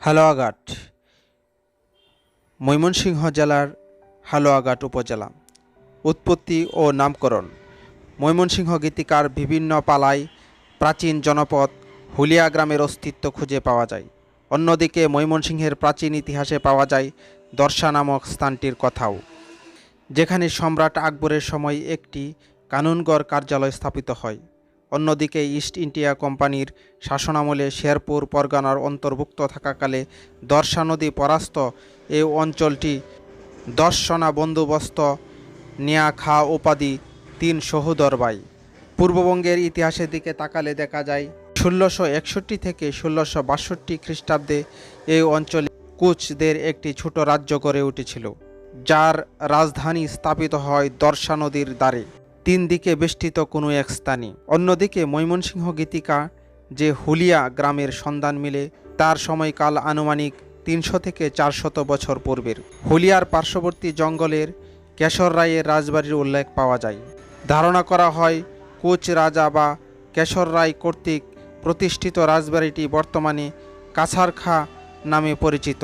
হালুয়াঘাট ময়মনসিংহ জেলার হালুয়াঘাট উপজেলা। উৎপত্তি ও নামকরণ। ময়মনসিংহ গীতিকার বিভিন্ন পালায় প্রাচীন জনপদ হুলিয়া গ্রামের অস্তিত্ব খুঁজে পাওয়া যায়। অন্যদিকে ময়মনসিংহের প্রাচীন ইতিহাসে পাওয়া যায় দর্শা নামক স্থানটির কথাও। যেখানে সম্রাট আকবরের সময় একটি কানুনগড় কার্যালয় স্থাপিত হয়। অন্যদিকে ইস্ট ইন্ডিয়া কোম্পানির শাসনামলে শেরপুর পরগনার অন্তর্ভুক্ত থাকাকালে দর্শা নদী পরাস্ত এই অঞ্চলটি দর্শনা বন্দোবস্ত নেয়া খা উপাধি, তিন সহোদরবাই পূর্ববঙ্গের ইতিহাসের দিকে তাকালে দেখা যায়, ষোলোশো একষট্টি থেকে ষোলোশো বাষট্টি খ্রিস্টাব্দে এই অঞ্চলে কুচদের একটি ছোট রাজ্য গড়ে উঠেছিল, যার রাজধানী স্থাপিত হয় দর্শা নদীর দ্বারে। তিন দিকে বেষ্টিত কোনো এক স্থানে। অন্যদিকে ময়মনসিংহ গীতিকা যে হুলিয়া গ্রামের সন্ধান মিলে, তার সময়কাল আনুমানিক তিনশো থেকে চারশত বছর পূর্বের। হুলিয়ার পার্শ্ববর্তী জঙ্গলের কেশর রায়ের রাজবাড়ির উল্লেখ পাওয়া যায়। ধারণা করা হয়, কোচ রাজা বা কেশর রায় কর্তৃক প্রতিষ্ঠিত রাজবাড়িটি বর্তমানে কাছারখা নামে পরিচিত,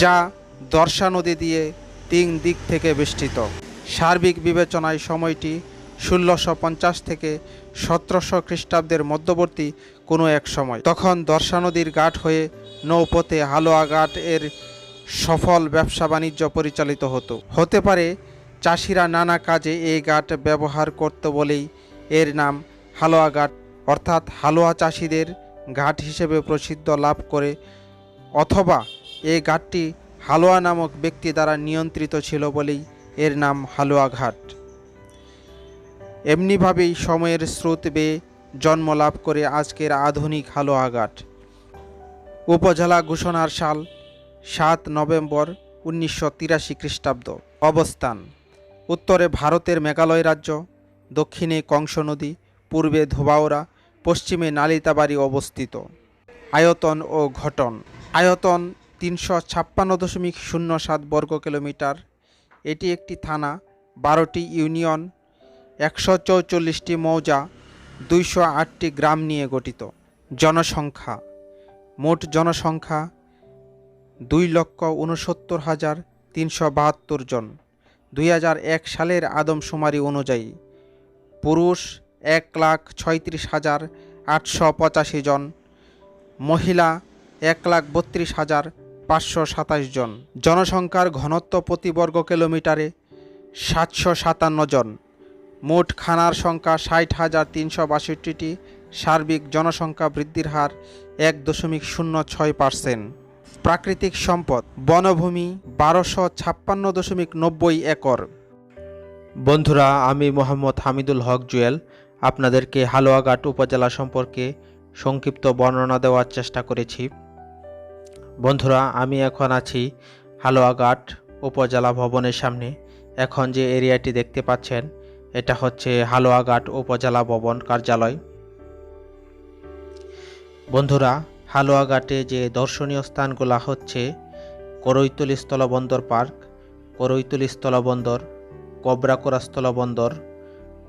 যা দর্শা নদী দিয়ে তিন দিক থেকে বেষ্টিত। সার্বিক বিবেচনায় সময়টি ষোলোশো পঞ্চাশ থেকে সতেরোশো খ্রিস্টাব্দের মধ্যবর্তী কোনো এক সময়। তখন দর্শা নদীর ঘাট হয়ে নৌপথে হালুয়া ঘাট এর সফল ব্যবসা বাণিজ্য পরিচালিত হতো। হতে পারে চাষিরা নানা কাজে এই ঘাট ব্যবহার করত বলেই এর নাম হালুয়া ঘাট। অর্থাৎ হালুয়া চাষিদের ঘাট হিসেবে প্রসিদ্ধ লাভ করে অথবা এই ঘাটটি হালুয়া নামক ব্যক্তি দ্বারা নিয়ন্ত্রিত ছিল বলেই এর নাম হালুয়া ঘাট। এমনিভাবেই সময়ের স্রোত বেয়ে জন্ম লাভ করে আজকের আধুনিক হালুয়া ঘাট উপজেলা ঘোষণার সাল, সাত নভেম্বর উনিশশো তিরাশি খ্রিস্টাব্দ। অবস্থান, উত্তরে ভারতের মেঘালয় রাজ্য, দক্ষিণে কংস নদী, পূর্বে ধোবাওরা পশ্চিমে নালিতাবাড়ি অবস্থিত। আয়তন ও ঘটন, আয়তন তিনশো ছাপ্পান্ন দশমিক শূন্য সাত বর্গ কিলোমিটার এটি একটি থানা, বারোটি ইউনিয়ন একশো চৌচল্লিশটি মৌজা দুইশো আটটি গ্রাম নিয়ে গঠিত। জনসংখ্যা। মোট জনসংখ্যা দুই লক্ষ উনসত্তর হাজার তিনশো বাহাত্তর জন। দুই হাজার এক সালের আদমশুমারি অনুযায়ী পুরুষ এক লাখ ছয়ত্রিশ হাজার আটশো পঁচাশি জন, মহিলা এক লাখ বত্রিশ হাজার পাঁচশো সাতাশ জন। জনসংখ্যার ঘনত্ব প্রতি বর্গ কিলোমিটারে সাতশো সাতান্ন জন। মোট খানার সংখ্যা ষাট হাজার তিনশো বাষট্টিটি, সার্বিক জনসংখ্যা বৃদ্ধির হার এক দশমিক শূন্য ছয় পার্সেন্ট। প্রাকৃতিক সম্পদ, বনভূমি বারোশো ছাপ্পান্ন দশমিক নব্বই একর। বন্ধুরা, আমি মোহাম্মদ হামিদুল হক জুয়েল। আপনাদেরকে হালুয়াঘাট উপজেলা সম্পর্কে সংক্ষিপ্ত বর্ণনা দেওয়ার চেষ্টা করেছি। বন্ধুরা, আমি এখন আছি হালুয়াঘাট উপজেলা ভবনের সামনে। এখন যে এরিয়াটি দেখতে পাচ্ছেন এটা হচ্ছে হালুয়াঘাট উপজেলা ভবন কার্যালয়। বন্ধুরা, হালুয়াঘাটে যে দর্শনীয় স্থানগুলো হচ্ছে করৈতলি স্থলবন্দর পার্ক করৈতলি স্থলবন্দর কবরাকোরা স্থলবন্দর,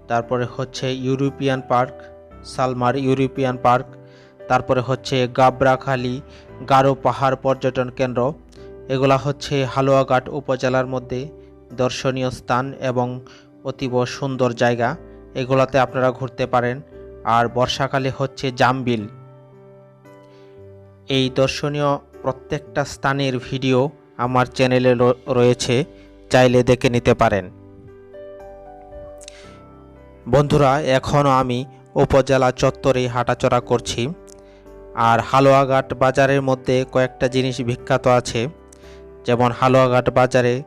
তারপরে হচ্ছে ইউরোপিয়ান পার্ক, সালমার ইউরোপিয়ান পার্ক, তারপরে হচ্ছে গাবরাখালি, গারো পাহাড় পর্যটন কেন্দ্র। এগুলা হচ্ছে হালুয়াঘাট উপজেলার মধ্যে দর্শনীয় স্থান এবং অতীব সুন্দর জায়গা। এগুলাতে আপনারা ঘুরতে পারেন। আর বর্ষাকালে হচ্ছে জামবিল। এই দর্শনীয় প্রত্যেকটা স্থানের ভিডিও আমার চ্যানেলে রয়েছে। চাইলে দেখে নিতে পারেন। বন্ধুরা এখনও আমি উপজেলা চত্বরে হাঁটাচলা করছি। আর হালুয়াঘাট বাজারের মধ্যে কয়েকটা জিনিস বিখ্যাত আছে। যেমন হালুয়াঘাট বাজারে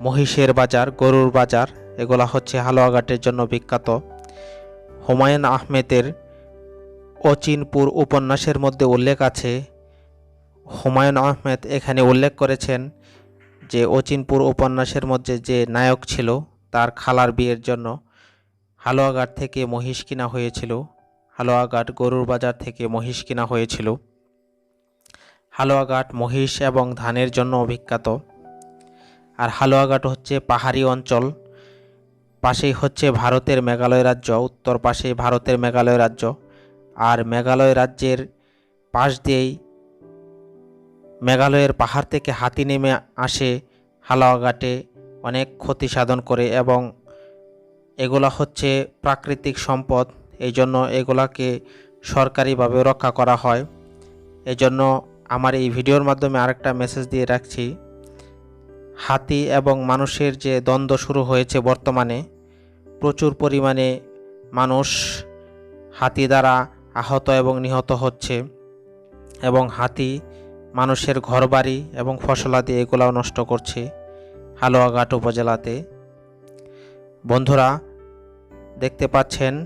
মহিষের বাজার, গরুর বাজার এগুলা হচ্ছে হালুয়াঘাটের জন্য বিখ্যাত। হুমায়ুন আহমেদের অচিনপুর উপন্যাসের মধ্যে উল্লেখ আছে। হুমায়ুন আহমেদ এখানে উল্লেখ করেছেন যে অচিনপুর উপন্যাসের মধ্যে যে নায়ক ছিল, তার খালার বিয়ের জন্য হালুয়াঘাট থেকে মহিষ কিনা হয়েছিল, হালুয়াঘাট গরুর বাজার থেকে মহিষ কিনা হয়েছিল। হালুয়াঘাট মহিষ এবং ধানের জন্য বিখ্যাত। আর হালুয়াঘাট হচ্ছে পাহাড়ি অঞ্চল পাশেই হচ্ছে ভারতের মেঘালয় রাজ্য, উত্তর পাশে ভারতের মেঘালয় রাজ্য। আর মেঘালয় রাজ্যের পাশ দিয়েই মেঘালয়ের পাহাড় থেকে হাতি নেমে আসে হালাওয়াঘাটে অনেক ক্ষতি সাধন করে এবং এগুলা হচ্ছে প্রাকৃতিক সম্পদ এই জন্য এগুলাকে সরকারিভাবে রক্ষা করা হয়। এজন্য আমার এই ভিডিওর মাধ্যমে আরেকটা মেসেজ দিয়ে রাখছি। হাতি এবং মানুষের যে দ্বন্দ্ব শুরু হয়েছে বর্তমানে, প্রচুর পরিমাণে মানুষ হাতি দ্বারা আহত এবং নিহত হচ্ছে এবং হাতি মানুষের ঘরবাড়ি এবং ফসলাদি এগুলাও নষ্ট করছে হালুয়াঘাট উপজেলাতে। বন্ধুরা, দেখতে পাচ্ছেন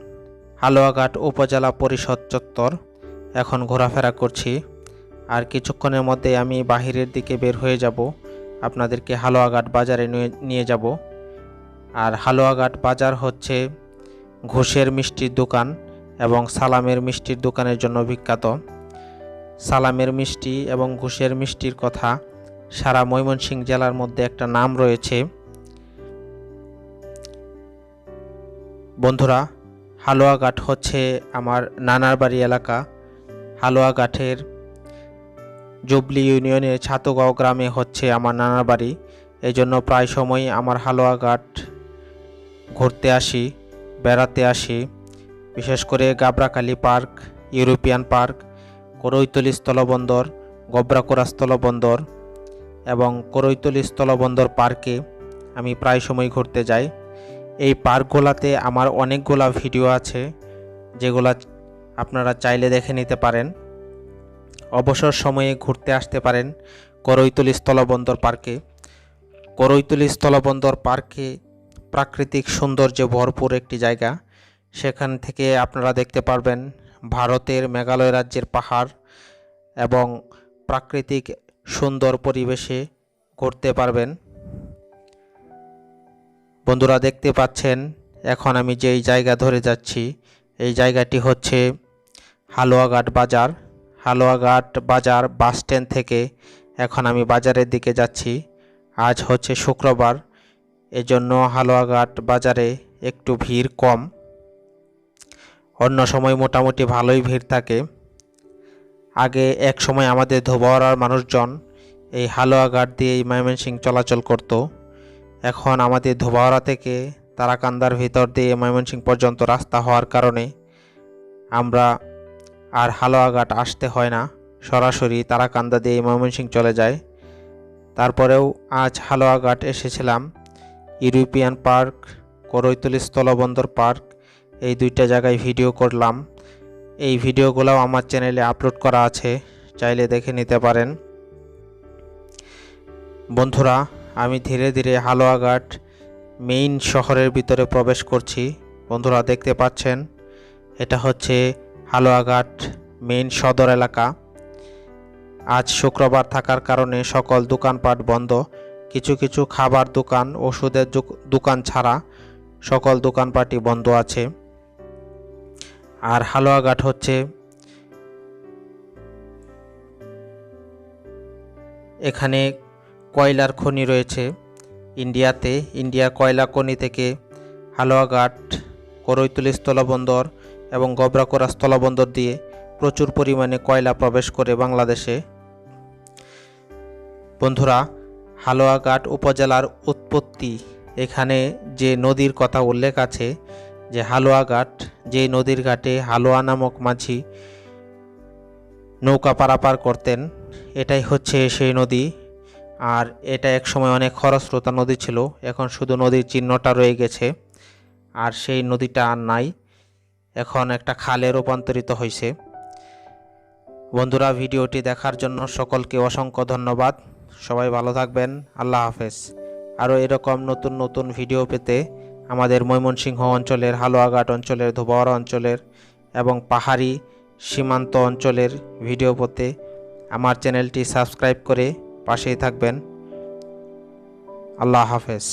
হালুয়াঘাট উপজেলা পরিষদ চত্বর। এখন ঘোরাফেরা করছি। আর কিছুক্ষণের মধ্যে আমি বাহিরের দিকে বের হয়ে যাব। আপনাদেরকে হালুয়াঘাট বাজারে নিয়ে- যাব। আর হালুয়াঘাট বাজার হচ্ছে ঘুষের মিষ্টির দোকান এবং সালামের মিষ্টির দোকানের জন্য বিখ্যাত। সালামের মিষ্টি এবং ঘুষের মিষ্টির কথা সারা ময়মনসিংহ জেলার মধ্যে একটা নাম রয়েছে। বন্ধুরা, হালুয়াঘাট হচ্ছে আমার নানার বাড়ি এলাকা। হালুয়াঘাটের জুবলি ইউনিয়নের ছাতগাঁও গ্রামে হচ্ছে আমার নানার বাড়ি। এই জন্য প্রায় সময়ই আমার হালুয়াঘাট ঘুরতে আসি, বেড়াতে আসি। বিশেষ করে Gabrakhali park, European park, Karoitoli স্থলবন্দর, গবরাকোড়া স্থলবন্দর এবং করৈতলি স্থলবন্দর পার্কে আমি প্রায় সময় ঘুরতে যাই। এই পার্কগুলোতে আমার অনেকগুলা ভিডিও আছে, যেগুলা আপনারা চাইলে দেখে নিতে পারেন। অবসর সময়ে ঘুরতে আসতে পারেন করৈতলি স্থলবন্দর পার্কে। করৈতলি স্থলবন্দর পার্কে প্রাকৃতিক সৌন্দর্যে ভরপুর একটি জায়গা। সেখান থেকে আপনারা দেখতে পারবেন ভারতের মেঘালয় রাজ্যের পাহাড় এবং প্রাকৃতিক সুন্দর পরিবেশে ঘুরতে পারবেন। বন্ধুরা দেখতে পাচ্ছেন, এখন আমি যেই জায়গা ধরে যাচ্ছি, এই জায়গাটি হচ্ছে হালুয়াঘাট বাজার। হালুয়াঘাট বাজার বাস স্ট্যান্ড থেকে এখন আমি বাজারের দিকে যাচ্ছি। আজ হচ্ছে শুক্রবার, এজন্য হালুয়াঘাট বাজারে একটু ভিড় কম। অন্য সময় মোটামুটি ভালোই ভিড় থাকে। আগে এক সময় আমাদের ধোবাওয়ার মানুষজন এই হালুয়াঘাট দিয়ে ময়মনসিং চলাচল করত। এখন আমাদের ধোবাওয়ারা থেকে তারাকান্দার ভিতর দিয়ে ময়মনসিং পর্যন্ত রাস্তা হওয়ার কারণে আমরা আর হালুয়াঘাট আসতে হয় না। সরাসরি তারাকান্দা দিয়ে ময়মনসিং চলে যায়। তারপরেও আজ হালুয়াঘাট এসেছিলাম। ইউরোপিয়ান পার্ক, করৈতলি স্থলবন্দর পার্ক, এই দুইটা জায়গায় ভিডিও করলাম। এই ভিডিওগুলোও আমার চ্যানেলে আপলোড করা আছে, চাইলে দেখে নিতে পারেন। বন্ধুরা, আমি ধীরে ধীরে হালুয়াঘাট মেইন শহরের ভিতরে প্রবেশ করছি। বন্ধুরা, দেখতে পাচ্ছেন? এটা হচ্ছে হালুয়াঘাট, মেইন সদর এলাকা। আজ শুক্রবার থাকার কারণে সকল দোকানপাট বন্ধ। কিছু কিছু খাবার দোকান, ওষুধের দোকান ছাড়া সকল দোকানপাটই বন্ধ আছে। আর হালুয়াঘাট হচ্ছে এখানে কয়লার খনি রয়েছে। ইন্ডিয়াতে, ইন্ডিয়া কয়লা খনি থেকে হালুয়াঘাট, করৈতলি স্থলবন্দর এবং গবরাকোড়া স্থলবন্দর দিয়ে প্রচুর পরিমাণে কয়লা প্রবেশ করে বাংলাদেশে। বন্ধুরা, হালুয়াঘাট উপজেলার উৎপত্তি। এখানে যে নদীর কথা উল্লেখ আছে, যে হালুয়াঘাট, যে নদীর ঘাটে হালুয়া নামক মাঝি নৌকা পারাপার করতেন, এটাই হচ্ছে সেই নদী। আর এটা একসময় অনেক খরস্রোতা নদী ছিল, এখন শুধু নদীর চিহ্নটা রয়ে গেছে। আর সেই নদীটা আর নাই। এখন একটা খালে রূপান্তরিত হয়েছে বন্ধুরা, ভিডিওটি দেখার জন্য সকলকে অসংখ্য ধন্যবাদ। সবাই ভালো থাকবেন। আল্লাহ হাফেজ। আরও এরকম নতুন নতুন ভিডিও পেতে আমাদের ময়মনসিংহ অঞ্চলের হালুয়াঘাট অঞ্চলের ধোবাওয়ারা অঞ্চলের এবং পাহাড়ি সীমান্ত অঞ্চলের ভিডিও পেতে আমার চ্যানেলটি সাবস্ক্রাইব করে পাশেই থাকবেন। আল্লাহ হাফেজ।